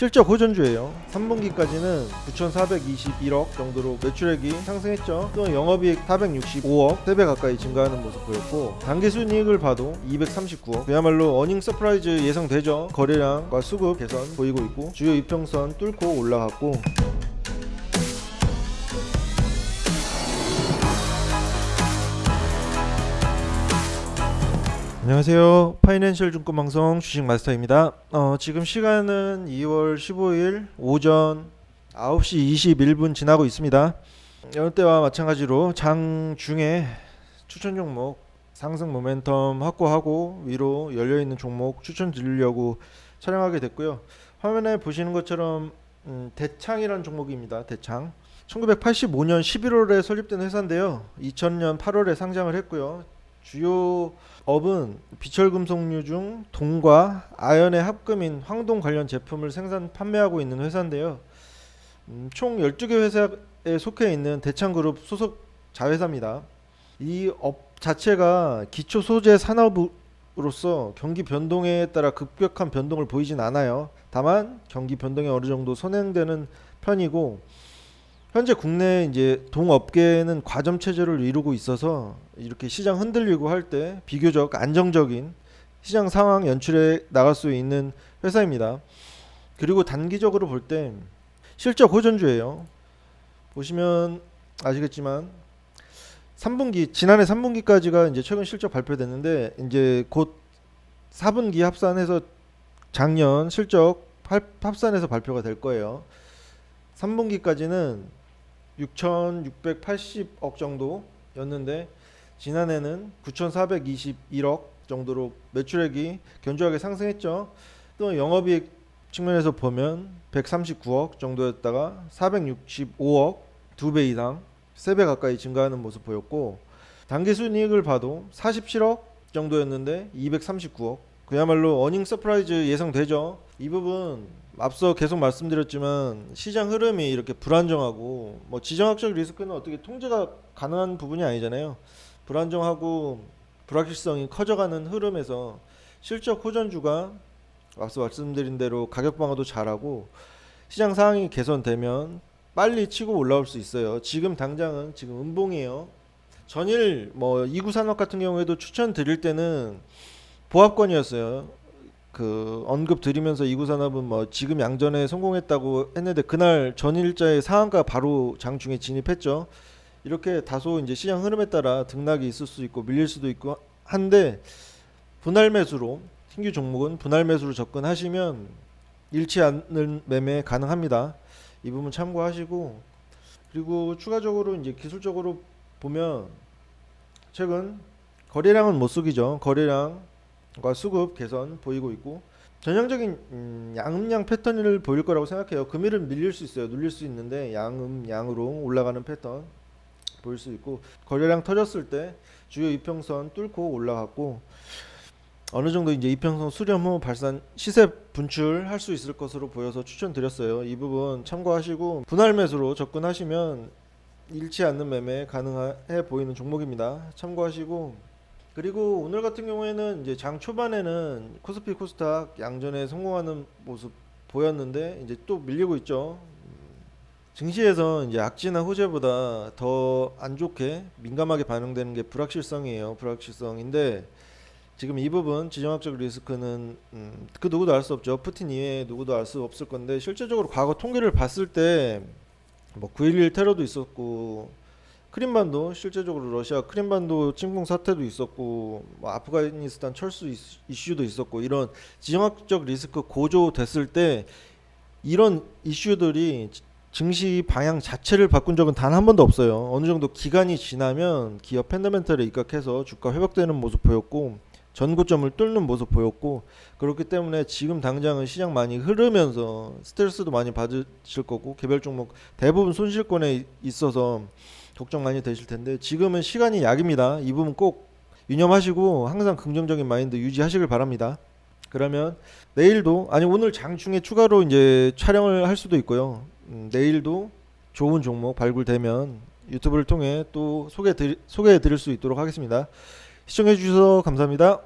실적 호전주예요. 3분기까지는 9,421억 정도로 매출액이 상승했죠. 또 영업이익 465억, 3배 가까이 증가하는 모습 보였고 단기 순이익을 봐도 239억. 그야말로 어닝 서프라이즈 예상되죠. 거래량과 수급 개선 보이고 있고 주요 이평선 뚫고 올라갔고 안녕하세요. 파이낸셜 증권 방송 주식 마스터입니다. 어, 지금 시간은 2월 15일 오전 9시 21분 지나고 있습니다. 여느 때와 마찬가지로 장 중에 추천 종목 상승 모멘텀 확보하고 위로 열려 있는 종목 추천드리려고 촬영하게 됐고요. 화면에 보시는 것처럼 음, 대창이라는 종목입니다. 대창. 1985년 11월에 설립된 회사인데요. 2000년 8월에 상장을 했고요. 주요 업은 비철금속류 중 동과 아연의 합금인 황동 관련 제품을 생산 판매하고 있는 회사인데요. 음, 총 12개 회사에 속해 있는 대창그룹 소속 자회사입니다. 이 업 자체가 기초 소재 산업으로서 경기 변동에 따라 급격한 변동을 보이진 않아요. 다만 경기 변동에 어느 정도 선행되는 편이고 현재 국내 이제 동업계는 과점 체제를 이루고 있어서 이렇게 시장 흔들리고 할 때 비교적 안정적인 시장 상황 연출에 나갈 수 있는 회사입니다. 그리고 단기적으로 볼 때 실적 호전주예요. 보시면 아시겠지만 3분기 지난해 3분기까지가 이제 최근 실적 발표됐는데 이제 곧 4분기 합산해서 작년 실적 합- 합산해서 발표가 될 거예요. 3분기까지는 6,680억 정도였는데 지난해는 9,421억 정도로 매출액이 견조하게 상승했죠. 또 영업이익 측면에서 보면 139억 정도였다가 465억 두 배 이상 세 배 가까이 증가하는 모습 보였고 단기 순이익을 봐도 47억 정도였는데 239억 그야말로 어닝 서프라이즈 예상되죠. 이 부분 앞서 계속 말씀드렸지만 시장 흐름이 이렇게 불안정하고 뭐 지정학적 리스크는 어떻게 통제가 가능한 부분이 아니잖아요. 불안정하고 불확실성이 커져가는 흐름에서 실적 호전주가 앞서 말씀드린 대로 가격 방어도 잘하고 시장 상황이 개선되면 빨리 치고 올라올 수 있어요. 지금 당장은 지금 음봉이에요. 전일 뭐 이구 산업 같은 경우에도 추천드릴 때는 보합권이었어요. 그 언급 드리면서 이구 산업은 뭐 지금 양전에 성공했다고 했는데 그날 전일자의 상한가 바로 장중에 진입했죠. 이렇게 다소 이제 시장 흐름에 따라 등락이 있을 수 있고 밀릴 수도 있고 한데 분할 매수로 신규 종목은 분할 매수로 접근하시면 잃지 않는 매매 가능합니다. 이 부분 참고하시고 그리고 추가적으로 이제 기술적으로 보면 최근 거래량은 못 속이죠. 거래량 과 수급 개선 보이고 있고 전형적인 음, 양음양 패턴을 보일 거라고 생각해요. 금일은 밀릴 수 있어요. 눌릴 수 있는데 양음 양으로 올라가는 패턴 보일 수 있고 거래량 터졌을 때 주요 이평선 뚫고 올라갔고 어느 정도 이제 이평선 수렴 후 발산 시세 분출할 수 있을 것으로 보여서 추천드렸어요. 이 부분 참고하시고 분할 매수로 접근하시면 잃지 않는 매매 가능해 보이는 종목입니다. 참고하시고 그리고 오늘 같은 경우에는 이제 장 초반에는 코스피 코스닥 양전에 성공하는 모습 보였는데 이제 또 밀리고 있죠. 증시에서 이제 악재나 호재보다 더 안 좋게 민감하게 반응되는 게 불확실성이에요. 불확실성인데 지금 이 부분 지정학적 리스크는 음, 그 누구도 알 수 없죠. 푸틴 이외에 누구도 알 수 없을 건데 실제적으로 과거 통계를 봤을 때 뭐 9.11 테러도 있었고 크림반도 실제적으로 러시아 크림반도 침공 사태도 있었고 뭐 아프가니스탄 철수 이슈- 이슈도 있었고 이런 지정학적 리스크 고조됐을 때 이런 이슈들이 지- 증시 방향 자체를 바꾼 적은 단 한 번도 없어요. 어느 정도 기간이 지나면 기업 팬더멘털에 입각해서 주가 회복되는 모습 보였고 전고점을 뚫는 모습 보였고 그렇기 때문에 지금 당장은 시장 많이 흐르면서 스트레스도 많이 받으실 거고 개별 종목 대부분 손실권에 있어서 걱정 많이 되실 텐데 지금은 시간이 약입니다. 이 부분 꼭 유념하시고 항상 긍정적인 마인드 유지하시길 바랍니다. 그러면 내일도 아니 오늘 장중에 추가로 이제 촬영을 할 수도 있고요. 음, 내일도 좋은 종목 발굴되면 유튜브를 통해 또 소개 소개해 드릴 수 있도록 하겠습니다. 시청해 주셔서 감사합니다.